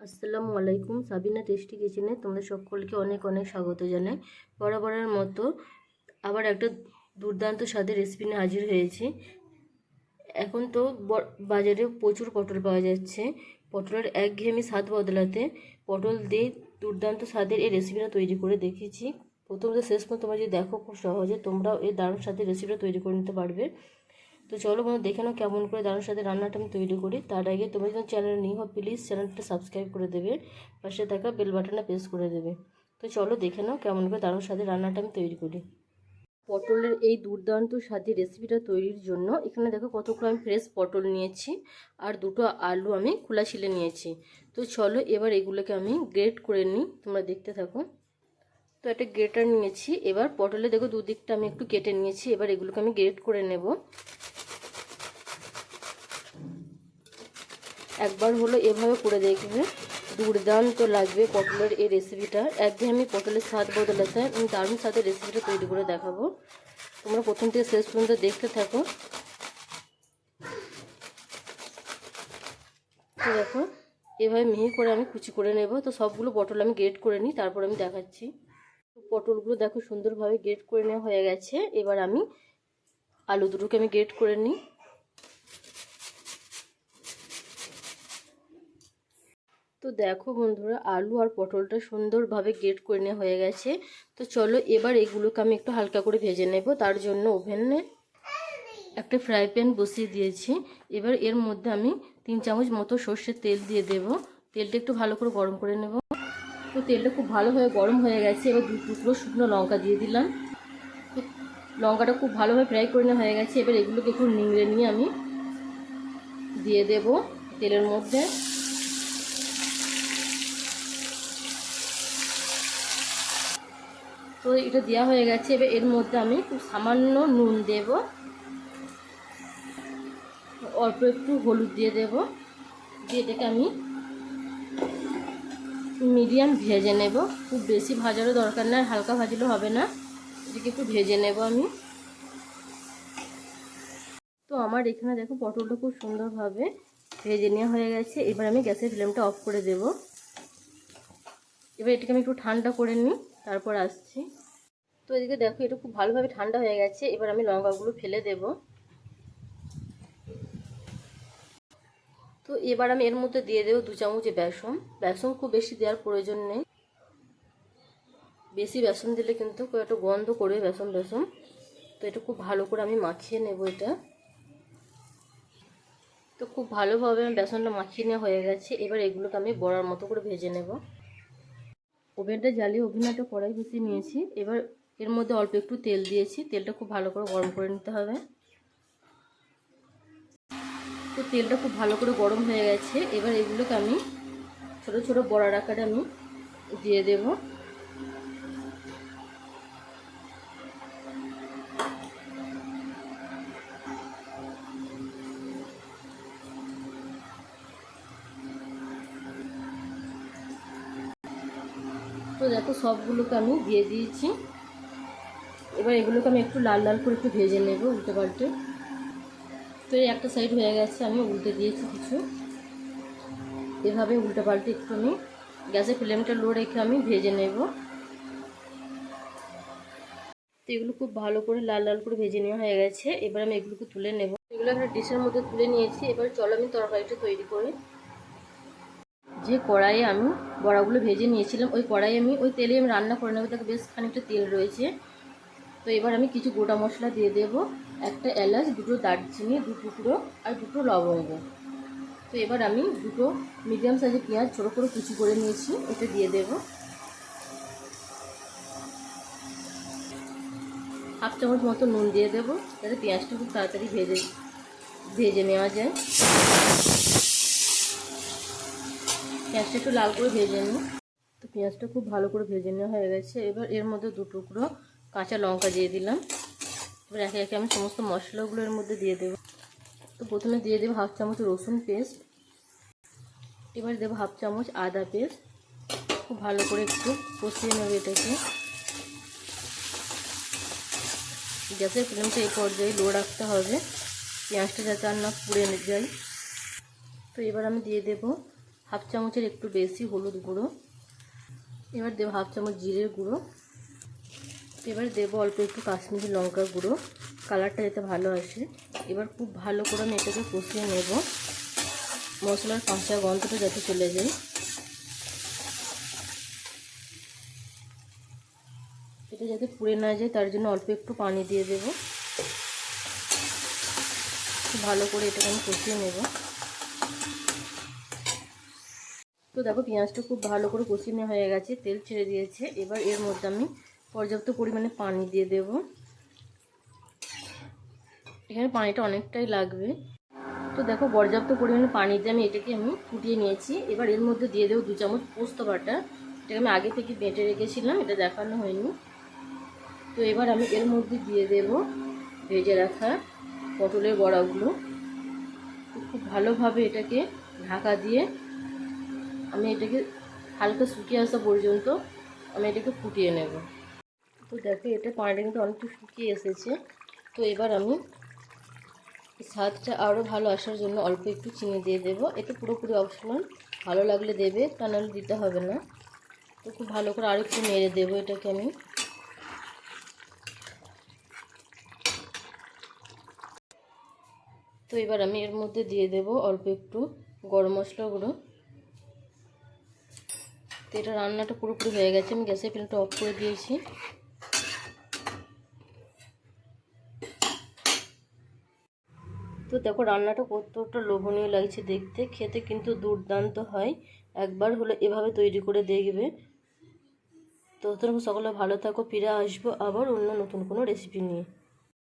আসসালামু আলাইকুম। সাবিনা টেস্টি কিচেনে তোমাদের সকলকে অনেক অনেক স্বাগত জানাই। বরাবরের মতো আবার একটা দুর্দান্ত স্বাদের রেসিপি নিয়ে হাজির হয়েছি। এখন তো বাজারে প্রচুর পটল পাওয়া যাচ্ছে। পটলের একঘেয়েমি স্বাদ বদলাতে পটল দিয়ে দুর্দান্ত স্বাদের এই রেসিপিটা তৈরি করে দেখেছি। প্রথম শেষ পর্যন্ত তোমরা যদি দেখো খুব সহজে তোমরাও এই দারুণ স্বাদের রেসিপিটা তৈরি করে নিতে পারবে। তো চলো বন্ধু, দেখে নাও কেমন করে দারুণ সাথে রান্নাটা আমি তৈরি করি। তার আগে তোমরা যখন চ্যানেল নিয়ে হও প্লিজ চ্যানেলটা সাবস্ক্রাইব করে দেবে। পাশে থাকা বেল বাটনটা প্রেস করে দেবে। তো চলো দেখে নাও কেমন করে দারুণ সাথে রান্নাটা আমি তৈরি করি। পটলের এই দুর্দান্ত স্বাদের রেসিপিটা তৈরির জন্য এখানে দেখো কতগুলো আমি ফ্রেশ পটল নিয়েছি আর দুটো আলু আমি খোলা ছিলে নিয়েছি। তো চলো এবার এগুলোকে আমি গ্রেট করে নিই, তোমরা দেখতে থাকো। তো একটা গ্রেটার নিয়েছি। এবার পটলে দেখো দুদিকটা আমি একটু কেটে নিয়েছি। এবার এগুলোকে আমি গ্রেট করে নেব। একবার হলো এভাবে করে দেখবে। দুর্দান্ত লাগবে পটলের এই রেসিপিটা একদিন আমি পটলের স্বাদ বদলাতে আমি দারুণ স্বাদের রেসিপিটা তৈরি করে দেখাবো। তোমরা প্রথম থেকে শেষ পর্যন্ত দেখতে থাকো। দেখো, এভাবে মিহি করে আমি কুচি করে নেব। তো সবগুলো পটল আমি গ্রেট করে নিই, তারপর আমি দেখাচ্ছি। পটলগুলো দেখো সুন্দরভাবে গ্রেট করে নেওয়া হয়ে গেছে। এবার আমি আলু দুটোকে আমি গ্রেট করে নিই। তো দেখো বন্ধুরা, আলু আর পটলটা সুন্দরভাবে গ্রেট করে নেওয়া হয়ে গেছে। তো চলো এবার এগুলোকে আমি একটু হালকা করে ভেজে নেব। তার জন্য ওভেনে একটা ফ্রাই প্যান বসিয়ে দিয়েছি। এবার এর মধ্যে আমি তিন চামচ মতো সর্ষের তেল দিয়ে দেব। তেলটা একটু ভালো করে গরম করে নেব। তো তেলটা খুব ভালোভাবে গরম হয়ে গেছে, এবার দু টুকরো শুকনো লঙ্কা দিয়ে দিলাম। লঙ্কাটা খুব ভালোভাবে ফ্রাই করে নেওয়া হয়ে গেছে, এবার এগুলোকে একটু নিংড়ে নিয়ে আমি দিয়ে দেব তেলের মধ্যে। তো এটা দেওয়া হয়ে গেছে, এবার এর মধ্যে আমি খুব সামান্য নুন দেব। অল্প একটু হলুদ দিয়ে দেব, দিয়ে এটাকে আমি মিডিয়াম ভেজে নেব। খুব বেশি ভাজারও দরকার নাই, হালকা ভাজলেও হবে না। এটাকে একটু ভেজে নেব আমি। তো আমার এখানে দেখো পটলটা খুব সুন্দরভাবে ভেজে নেওয়া হয়ে গেছে। এবার আমি গ্যাসের ফ্লেমটা অফ করে দেব। এবার এটাকে আমি একটু ঠান্ডা করে নিই, তারপর আসছি। তো এদিকে দেখো এটা খুব ভালোভাবে ঠান্ডা হয়ে গেছে। এবার আমি লঙ্কাগুলো ফেলে দেব। তো এবার আমি এর মধ্যে দিয়ে দেবো দু চামচ বেসন। বেসন খুব বেশি দেওয়ার প্রয়োজন নেই। বেশি বেসন দিলে কিন্তু একটু গন্ধ করবে বেসন বেসন। তো এটা খুব ভালো করে আমি মাখিয়ে নেব এটা। তো খুব ভালোভাবে আমি বেসনটা মাখিয়ে নেওয়া হয়ে গেছে। এবার এগুলোকে আমি বড়ার মতো করে ভেজে নেব। ওভেনটা জ্বালিয়ে ওভেনটা কড়াই বসিয়ে নিয়েছি। এবার এর মধ্যে অল্প একটু তেল দিয়েছি। তেলটা খুব ভালো করে গরম করে নিতে হবে। তো তেলটা খুব ভালো করে গরম হয়ে গেছে। এবার এগুলোকে আমি ছোট ছোট বড়ার আকারে আমি দিয়ে দেব। তো দেখো, সবগুলোকে আমি দিয়ে দিয়েছি। এবার এগুলোকে আমি একটু লাল লাল করে একটু ভেজে নেব, উল্টে পাল্টে। তো এই একটা সাইড হয়ে গেছে, আমি উল্টে দিয়েছি কিছু। এভাবে উল্টে পাল্টে একটু আমি গ্যাসের ফ্লেমটা লো রেখে আমি ভেজে নেব। তো এগুলো খুব ভালো করে লাল লাল করে ভেজে নেওয়া হয়ে গেছে, এবার আমি এগুলোকে তুলে নেব। এগুলো একটা ডিশের মধ্যে তুলে নিয়েছি, এবার চলো আমি তরকারিটা তৈরি করি। যে কড়াইয়ে আমি বড়াগুলো ভেজে নিয়েছিলাম, ওই কড়াইয়ে আমি, ওই তেলে আমি রান্না করে নেব তাকে বেশ খানিকটা তেল রয়েছে। তো এবার আমি কিছু গোটা মশলা দিয়ে দেব। একটা এলাচ, দুটো দারচিনি, দু টুকরো আর দুটো লবঙ্গ। তো এবার আমি দুটো মিডিয়াম সাইজের পেঁয়াজ ছোটো করে কুচি করে নিয়েছি এটা দিয়ে দেব। হাফ চামচ মতো নুন দিয়ে দেবো, যাতে পেঁয়াজটা খুব তাড়াতাড়ি ভেজে ভেজে নেওয়া যায়। পেঁয়াজটা একটু লাল করে ভেজে নিই। তো পেঁয়াজটা খুব ভালো করে ভেজে নেওয়া হয়ে গেছে। এবার এর মধ্যে দু টুকরো কাঁচা লঙ্কা দিয়ে দিলাম। এবার একে একে আমি সমস্ত মশলাগুলো এর মধ্যে দিয়ে দেবো। তো প্রথমে দিয়ে দেবো হাফ চামচ রসুন পেস্ট। এবার দেবো হাফ চামচ আদা পেস্ট। খুব ভালো করে একটু কষিয়ে নেবে এটাকে। গ্যাসের ফ্লেমটা এই পর্যায়ে লো রাখতে হবে। পেঁয়াজটা যাতে আর না পুড়ে যায়। তো এবার আমি দিয়ে দেবো হাফ চামচের একটু বেশি হলুদ গুঁড়ো। এবার দেবো হাফ চামচ জিরের গুঁড়ো। এবার দেবো অল্প একটু কাশ্মীরি লঙ্কা গুঁড়ো। কালারটা যাতে ভালো আসে। এবার খুব ভালো করে আমি এটাকে কষিয়ে নেব। মশলার কাঁচা গন্ধটা যাতে চলে যায়। এটা যাতে পুড়ে না যায়, তার জন্য অল্প একটু পানি দিয়ে দেব। খুব ভালো করে এটাকে আমি কষিয়ে নেব। তো দেখো, পেঁয়াজটা খুব ভালো করে কষিয়ে নেওয়া হয়ে গেছে, তেল ছেড়ে দিয়েছে। এবার এর মধ্যে আমি পর্যাপ্ত পরিমাণে পানি দিয়ে দেব। এখানে পানিটা অনেকটাই লাগবে। তো দেখো, পর্যাপ্ত পরিমাণে পানি দিয়ে আমি এটাকে আমি ফুটিয়ে নিয়েছি। এবার এর মধ্যে দিয়ে দেবো দু চামচ পোস্ত বাটা। এটাকে আমি আগে থেকে বেটে রেখেছিলাম, এটা দেখানো হয়নি। তো এবার আমি এর মধ্যে দিয়ে দেব ভেজে রাখা পটলের বড়াগুলো। খুব ভালোভাবে এটাকে ঢাকা দিয়ে আমি এটাকে হালকা শুকিয়ে আসা পর্যন্ত আমি এটাকে ফুটিয়ে নেব। তো দেখো, এটা পানিটা কিন্তু অনেকটা শুকিয়ে এসেছে। তো এবার আমি স্বাদটা আরও ভালো আসার জন্য অল্প একটু চিনি দিয়ে দেবো। এটা পুরোপুরি অপশনাল ভালো লাগলে দেবে, তা নাহলে দিতে হবে না। তো খুব ভালো করে আরও একটু নেড়ে দেবো এটাকে আমি। তো এবার আমি এর মধ্যে দিয়ে দেব অল্প একটু গরম মশলা গুঁড়ো। তো এটা রান্নাটা পুরোপুরি হয়ে গেছে, আমি গ্যাসের ফ্লেমটা অফ করে দিয়েছি। তো দেখো, রান্নাটা কতটা লোভনীয় লাগছে দেখতে। খেতে কিন্তু দুর্দান্ত হয়। একবার হলে এভাবে তৈরি করে দেখবে। তো সকলে ভালো থাকো, ফিরে আসব আবার অন্য নতুন কোনো রেসিপি নিয়ে।